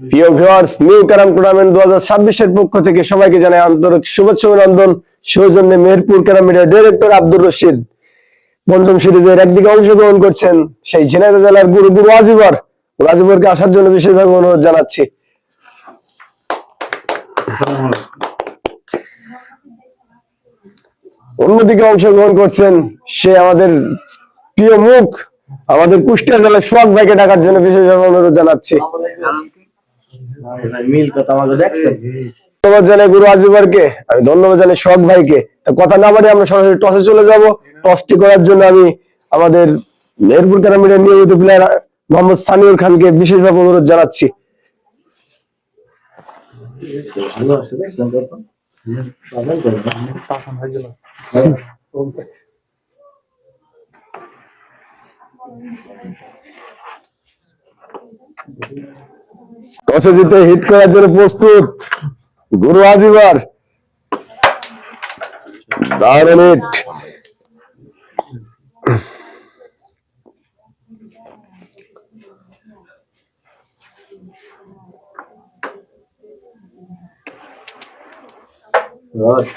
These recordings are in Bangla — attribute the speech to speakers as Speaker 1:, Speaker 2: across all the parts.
Speaker 1: প্রিয় ভিউয়ার্স, নিউ ক্যারাম টুর্নামেন্ট দু ছাব্বিশের পক্ষ থেকে সবাইকে জানাই আন্তরিক শুভেচ্ছা অভিনন্দন। সৌজন্যে মেহেরপুর ক্যারাম মিডিয়ার ডিরেক্টর আব্দুর রশিদ। পঞ্চম সিরিজের একদিকে অংশগ্রহণ করছেন সেই ঝিনাইদহ জেলার গুরু গুরু আজিবর আজিবরকে আসার জন্য বিশেষভাবে অনুরোধ জানাচ্ছি। অন্যদিকে অংশগ্রহণ করছেন সে আমাদের প্রিয় মুখ আমাদের কুষ্টিয়া জেলার সোহাগ ভাইকে ডাকার জন্য বিশেষভাবে অনুরোধ জানাচ্ছি।
Speaker 2: মিল কথা আমাদের দেখছেন?
Speaker 1: ধন্যবাদ জানাই গুরু আজিবারকে আমি ধন্যবাদ জানাই ভাইকে। তা কথা না বাড়ি আমরা সরাসরি টসে চলে যাব। টসটি করার জন্য আমি আমাদের মেহেরপুর ক্যারামিডের নিয়মিত প্লেয়ার মোহাম্মদ সানিউর খানকে বিশেষভাবে অনুরোধ জানাচ্ছি।
Speaker 2: ভালো আছে দেখছেন কথা পাবেন তো
Speaker 1: টসে জিতে হিট করার জন্য প্রস্তুত। গুরু আজিবার। দারুণ হিট।
Speaker 2: Right.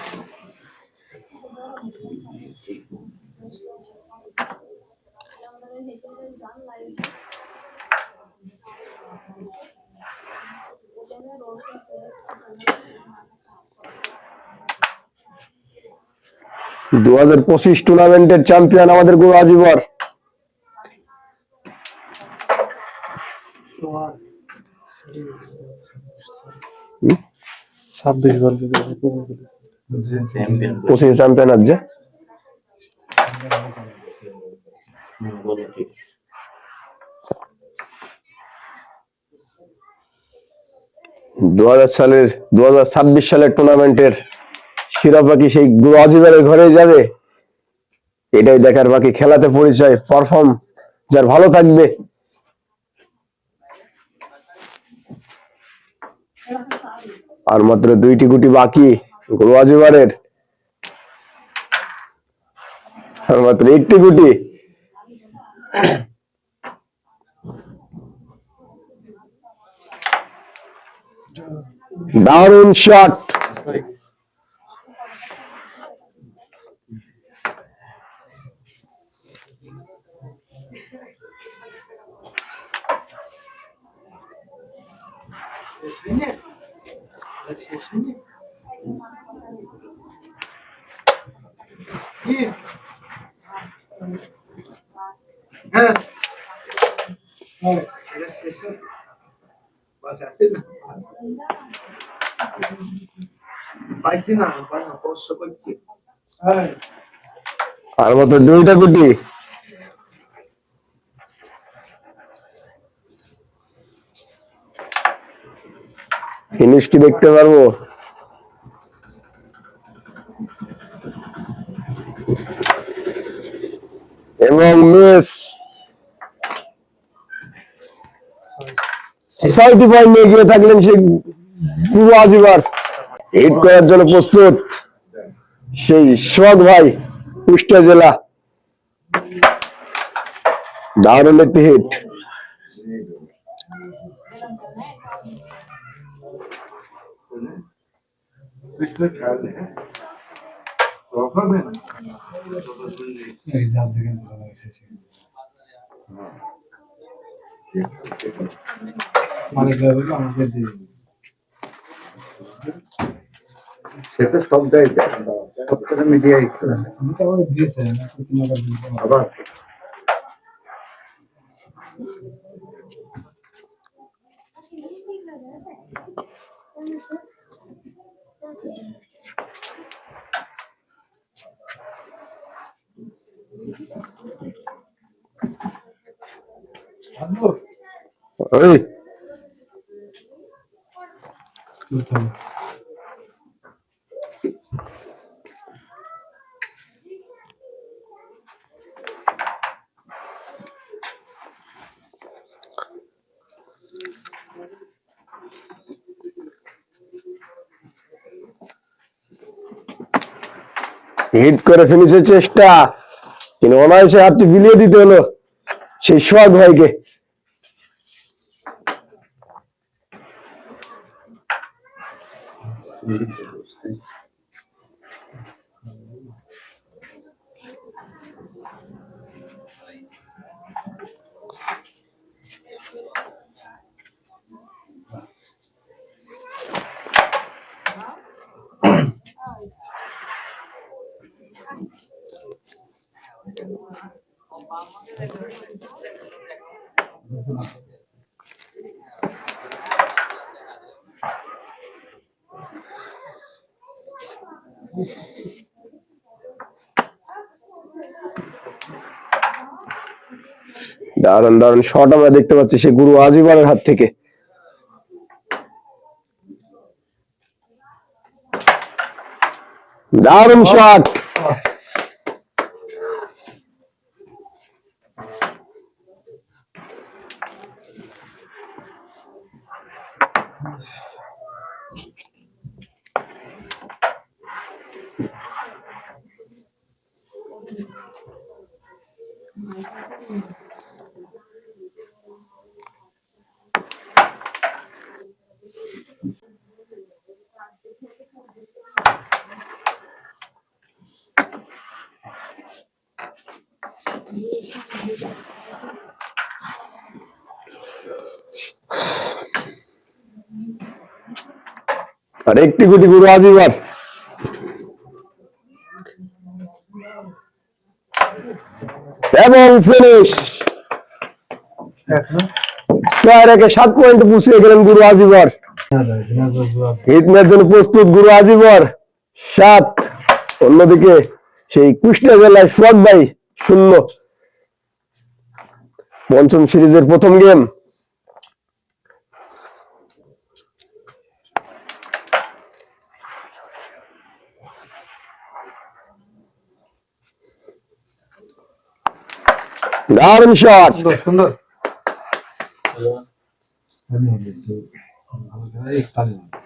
Speaker 1: দু হাজার পঁচিশ টুর্নামেন্টের চ্যাম্পিয়ন আমাদের গুরু আজিবর।
Speaker 3: ছাব্বিশ বল
Speaker 2: চ্যাম্পিয়ন
Speaker 1: পঁচিশ চ্যাম্পিয়ন আছে দু হাজার সালের দু হাজার ছাব্বিশ সালের টুর্নামেন্টের শিরোপা পাখি সেই গুরু আজিবারের ঘরে যাবে। এটাই দেখার বাকি খেলাতে পরিচয় পারফর্ম যার ভালো থাকবে। আর মাত্র দুইটি গুটি বাকি গুরু আজিবারের আর মাত্র একটি গুটি। দারুণ শট
Speaker 4: Perché?
Speaker 1: আর মাত্র দুইটা গুটি ফিনিশ কি দেখতে পারব? এবং মিস ছয়টি পয়েন্ট নিয়ে গিয়ে থাকলেন সেই গুরু আজিবার। হিট করার জন্য প্রস্তুত। সেই শখ ভাই, কুষ্টিয়া জেলা। দারুণ একটি হিট
Speaker 3: এই জাল থেকে এসেছে মালিক যাবে আমাকে দিয়ে দিবে।
Speaker 2: সেটা সব জায়গায় সব করে মিডিয়ায়
Speaker 3: আমি তো আবার দিয়েছে না তিন হাজার দিতে হবে।
Speaker 2: আবার
Speaker 1: ওই হিট করে ফিনিশের চেষ্টা কিন্তু অনায়াসে হাতটি বিলিয়ে দিতে হলো সেই সোহাগ ভাইকে Thank you. দারুণ দারুণ শট আমরা দেখতে পাচ্ছি সে গুরু আজিবারের হাত থেকে। দারুণ শট আর একটি গুটি গুরু আজিবার। এবং ফিনিশ সাত গেলেন গুরু জন্য প্রস্তুত গুরু সাত। অন্যদিকে সেই কুষ্টিয়া জেলায় সোয়াক ভাই। শূন্য পঞ্চম সিরিজের প্রথম গেম দারুণ শট
Speaker 3: সুন্দর সুন্দর আমি একটু ভালো করে এক তালি মারি।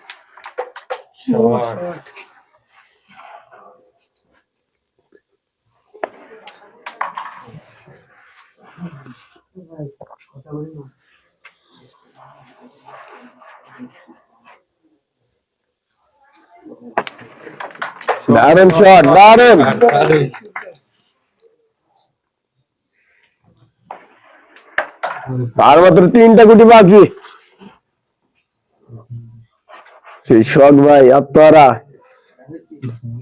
Speaker 1: দারুণ শট দারুণ আর মাত্র তিনটা গুটি বাকি। সেই শখ ভাই আত্মারা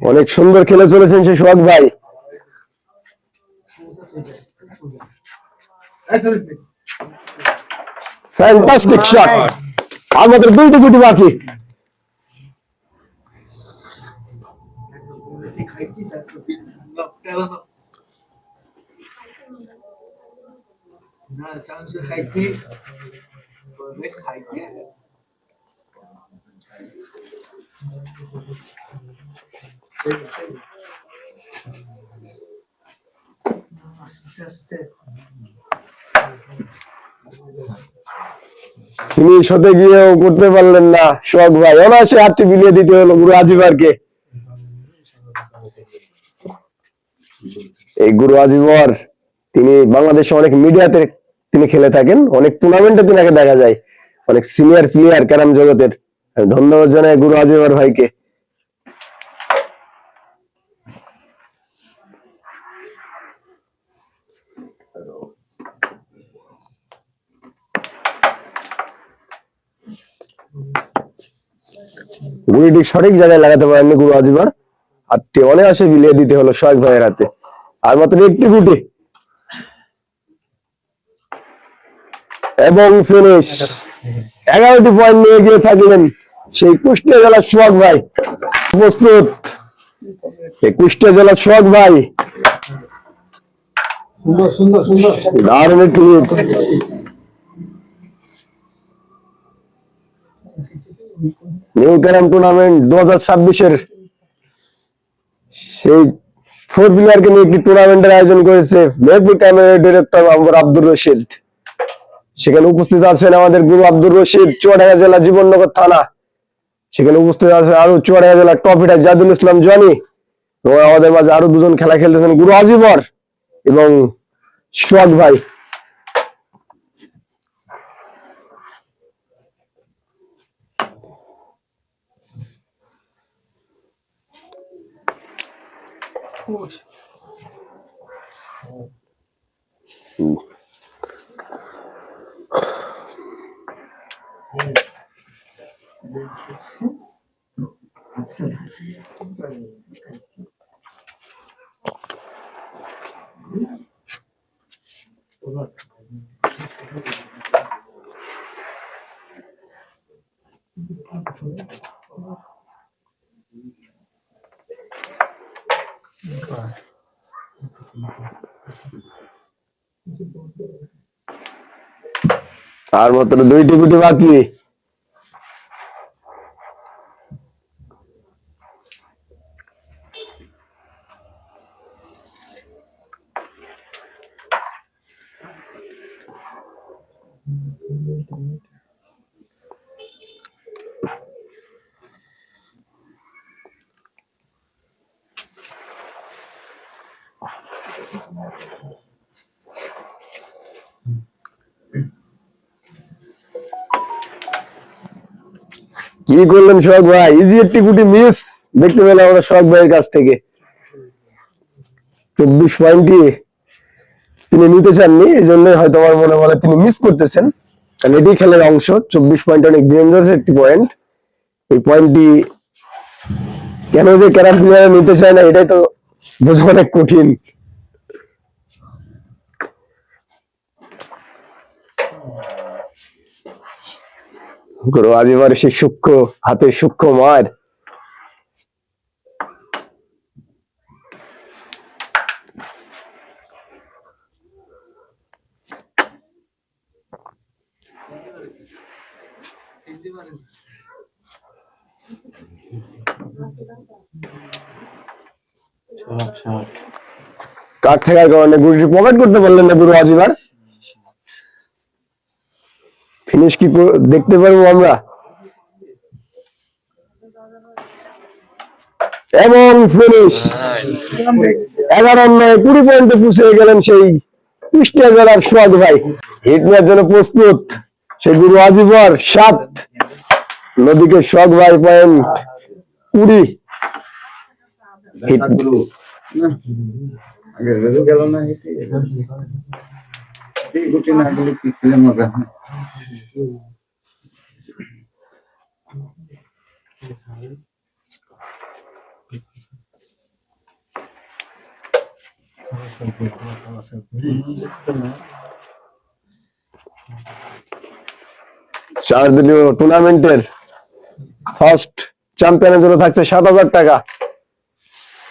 Speaker 1: অনেক সুন্দর খেলে চলেছেন সেই শখ ভাই। ফ্যান্টাস্টিক শট আর মাত্র দুইটা গুটি বাকি।
Speaker 4: না সামসে খাইছি। খাইতে আস্তে আস্তে।
Speaker 1: গিয়েও করতে পারলেন না শখ ভাই। অনায়াসে হাতটি বিলিয়ে দিতে হলো গুরু আজিবারকে এই গুরু আজিবর তিনি বাংলাদেশে অনেক মিডিয়াতে তিনি খেলে থাকেন। অনেক টুর্নামেন্টে তিনাকে দেখা যায়। অনেক সিনিয়র প্লেয়ার ক্যারাম জগতের। ধন্যবাদ জানাই গুরু আজিবর ভাইকে। গুলিটি সঠিক জায়গায় লাগাতে পারেননি গুরু আজিবার হাতটি আসে বিলিয়ে দিতে হলো সোহাগ ভাইয়ের হাতে। আর মাত্র একটি গুটি। এবং ফিনিশ এগারোটি পয়েন্ট নিয়ে গিয়ে থাকলেন সেই কুষ্টিয়া জেলার সোহাগ ভাই। প্রস্তুত কুষ্টিয়া জেলার সোহাগ ভাই।
Speaker 3: সুন্দর সুন্দর সুন্দর।
Speaker 1: দারুণ একটি নিউ ক্যারাম টুর্নামেন্ট দু হাজার ছাব্বিশের সেই ফোর প্লেয়ারকে নিয়ে একটি টুর্নামেন্টের আয়োজন করেছে? মেহপুর ক্যামেরার ডিরেক্টর আমার আব্দুর রশিদ। সেখানে উপস্থিত আছেন আমাদের গুরু আব্দুর রশিদ, চুয়াডাঙ্গা জেলা জীবননগর থানা। সেখানে উপস্থিত আছে আরও চুয়াডাঙ্গা জেলা টপিটা জাদুল ইসলাম জনি এবং আমাদের মাঝে আরও দুজন খেলা খেলতেছেন গুরু আজিবর এবং সোয়াদ ভাই। Poxa. Hum. আর মাত্র দুইটি গুটি বাকি। কি করলেন সোহাগ ভাই? ইজি একটি গুটি মিস দেখতে পেলাম আমরা সোহাগ ভাইয়ের কাছ থেকে। চব্বিশ পয়েন্টই তিনি নিতে চাননি, এই জন্য হয়তো আমার মনে বলে তিনি মিস করতেছেন। কারণ এটি খেলার অংশ। চব্বিশ পয়েন্ট অনেক ডেঞ্জারাস একটি পয়েন্ট এই পয়েন্টটি কেন যে ক্যারাম প্লেয়ার নিতে চায় না, এটাই তো বোঝা অনেক কঠিন। গুরু আজিবার সেই সূক্ষ্ম হাতে সূক্ষ্ম মার। কাঠ থাকার কারণে গুরুটি পকেট করতে পারলেন না গুরু আজিবার ফিনিশ কি দেখতে পারব আমরা? এবং ফিনিশ এগারো নয় কুড়ি পয়েন্টে পুষে গেলেন সেই কুষ্টিয়া ভাই। হিট নেওয়ার জন্য প্রস্তুত। সেই গুরু আজিবর, সাত। নদীকে সোহাগ ভাই পয়েন্ট কুড়ি।
Speaker 2: গেল না হেঁটে এই গুটি না গেলে কি খেলে মজা হয়
Speaker 1: চার দিনীয় টুর্নামেন্টের ফার্স্ট চ্যাম্পিয়নের জন্য থাকছে সাত হাজার টাকা।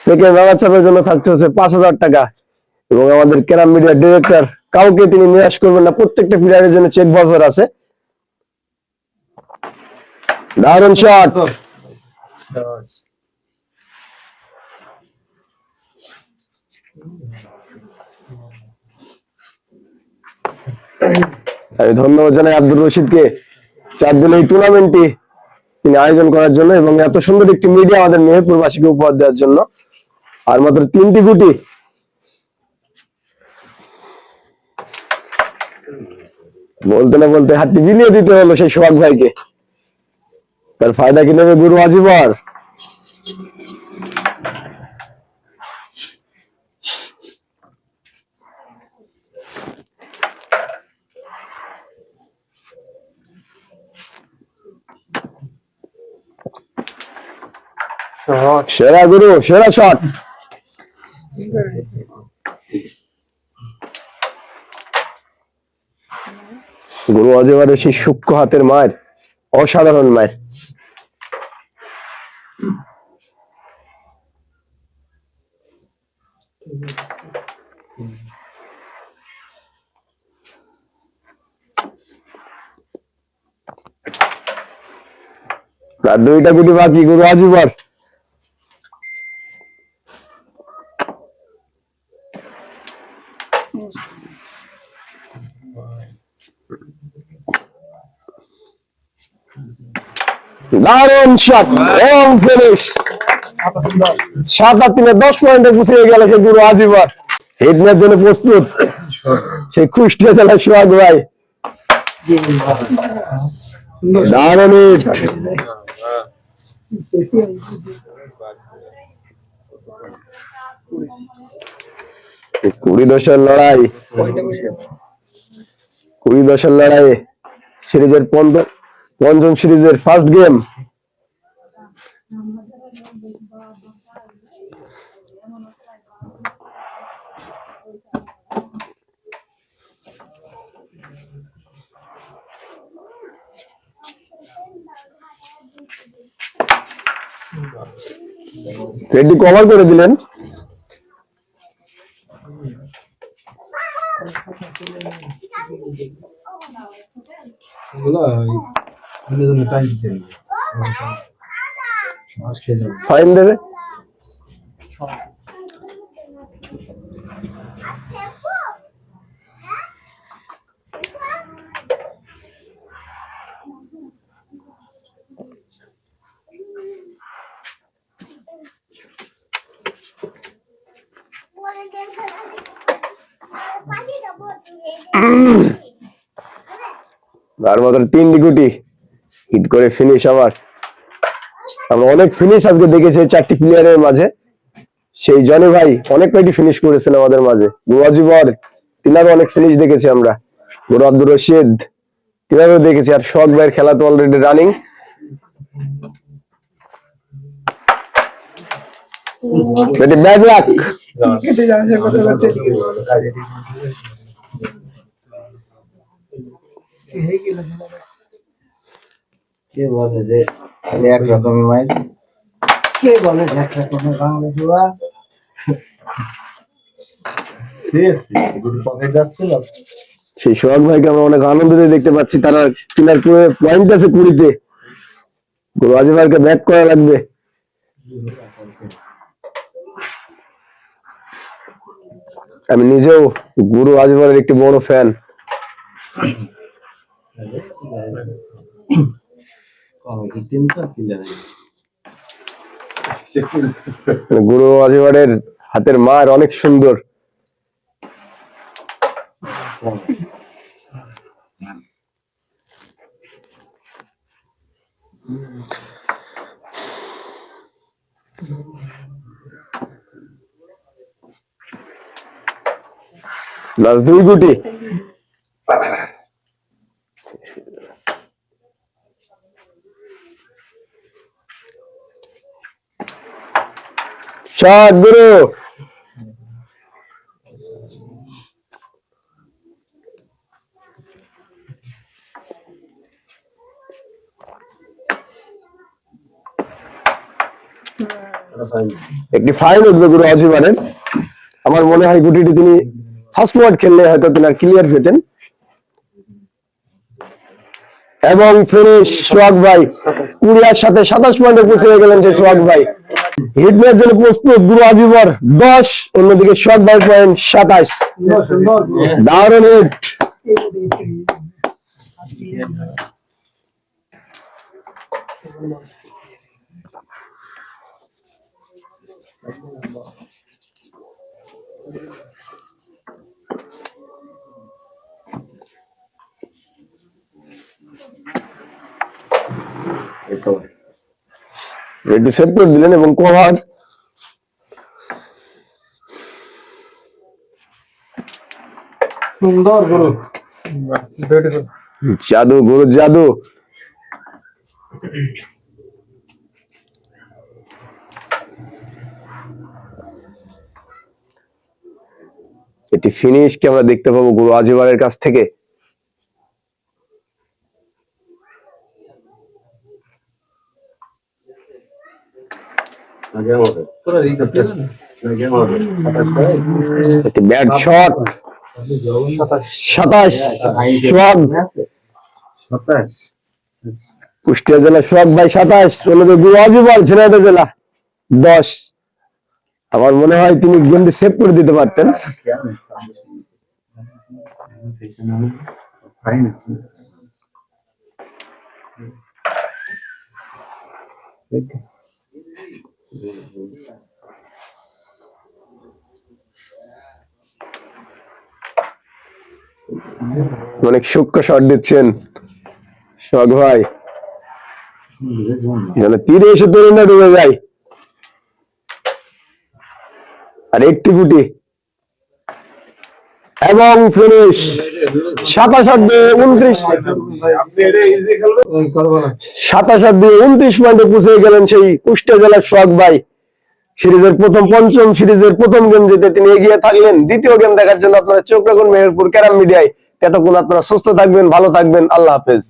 Speaker 1: সেকেন্ড রানার চাপের জন্য থাকছে হচ্ছে পাঁচ হাজার টাকা। এবং আমাদের ক্যারাম মিডিয়ার ডিরেক্টর কাউকে তিনি নিরাশ করবেন না। প্রত্যেকটা প্লেয়ারের জন্য চেক বছর আছে। দারুণ শট ধন্যবাদ জানাই আব্দুর রশিদকে। চার দিন এই টুর্নামেন্টটি তিনি আয়োজন করার জন্য এবং এত সুন্দর একটি মিডিয়া আমাদের মেহেরপুরবাসীকে উপহার দেওয়ার জন্য। আর মাত্র তিনটি গুটি বলতে না বলতে হাতটি বিলিয়ে দিতে হলো সেই সোহাগ ভাইকে। তার ফায়দা কি নেবে গুরু আজিবর? সেরা গুরু সেরা শট। গুরু অজেবারের সেই সূক্ষ্ম হাতের মায়ের অসাধারণ মায়ের। দুইটা গুটি বাকি গুরু আজিবার দারুণ শট এবং ফিনিশ সাত আর তিনে দশ পয়েন্টে পুষিয়ে গেল সে গুরু নেওয়ার জন্য প্রস্তুত। সোহাগ ভাই। দারুণ কুড়ি দশের লড়াই। কুড়ি দশের লড়াই সিরিজের পঞ্চম পঞ্চম সিরিজের ফার্স্ট গেম রেডি কভার করে দিলেন ফাইন দেবে? আর মাত্র তিনটি গুটি হিট করে ফিনিশ আবার। আমরা অনেক ফিনিশ আজকে দেখেছি চারটি প্লেয়ারের মাঝে। সেই জনি ভাই অনেক কয়টি ফিনিশ করেছেন আমাদের মাঝে? গুয়াজিবর তিনারও অনেক ফিনিশ দেখেছি আমরা। গুরু আব্দুর রশিদ, তিনারও দেখেছি। আর শখ ভাইয়ের খেলা তো অলরেডি রানিং ব্যাড লাক
Speaker 2: কে বলে যে খালি এক রকমের মাইল?
Speaker 4: কে বলে একটা কোনো বাংলা জোয়া?
Speaker 1: সেই সোহাগ ভাইকে আমরা অনেক আনন্দ দিয়ে দেখতে পাচ্ছি তারা তিনার পুরো পয়েন্ট আছে কুড়িতে গুরু আজিমারকে ব্যাক করা লাগবে। আমি নিজেও গুরু আজিমারের একটি বড় ফ্যান
Speaker 2: কমিটি টিম তো কি জানে
Speaker 1: গুরু আজিমারের হাতের মার অনেক সুন্দর। লাস্ট দুই গুটি। শট গুরু। একটি ফাইন উঠবে গুরু অজিমানের আমার মনে হয় গুটিটি তিনি ফার্স্ট ওয়ার্ড খেললে হয়তো তিনি আর ক্লিয়ার পেতেন এবং ফিনিশ সোহাগ ভাই কুড়িয়ার সাথে সাতাশ পয়েন্টে পৌঁছে গেলেন যে সোহাগ ভাই। হিট ম্যাচ জন্য প্রস্তুত গুরু আজিবর দশ অন্যদিকে শর্ট বাই পয়েন্ট সাতাশ দারুণ হিট এটি করে দিলেন এবং কভার
Speaker 3: সুন্দর গুরু।
Speaker 1: জাদু গুরু জাদু। এটি ফিনিশ কি আমরা দেখতে পাবো গুরু আজিবারের কাছ থেকে
Speaker 2: আগে আমাদের
Speaker 3: পুরো রিক্স
Speaker 2: আগে আমাদের সাতাশ করে
Speaker 1: একটি ব্যাট শট সাতাশ সোহাগ কুষ্টিয়া জেলা সোহাগ ভাই সাতাশ অন্যদিকে গুরু আজিবার ঝিনাইদহ জেলা দশ আমার মনে হয় তিনি গেমটি সেভ করে দিতে পারতেন
Speaker 2: ফাইন
Speaker 1: অনেক সূক্ষ্ম শট দিচ্ছেন? শখ ভাই যেন তীরে এসে তরুণরা ডুবে যায়। আর একটি গুটি। এবং ফিনিশ সাতাশ দিয়ে উনত্রিশ। সাতাশ দিয়ে উনত্রিশ পয়েন্টে পৌঁছে গেলেন সেই কুষ্টিয়া জেলার সোহাগ ভাই। সিরিজের প্রথম পঞ্চম সিরিজের প্রথম গেম জিতে তিনি এগিয়ে থাকলেন। দ্বিতীয় গেম দেখার জন্য আপনারা চোখ রাখুন মেহেরপুর ক্যারাম মিডিয়ায়। ততক্ষণ আপনারা সুস্থ থাকবেন, ভালো থাকবেন। আল্লাহ হাফেজ।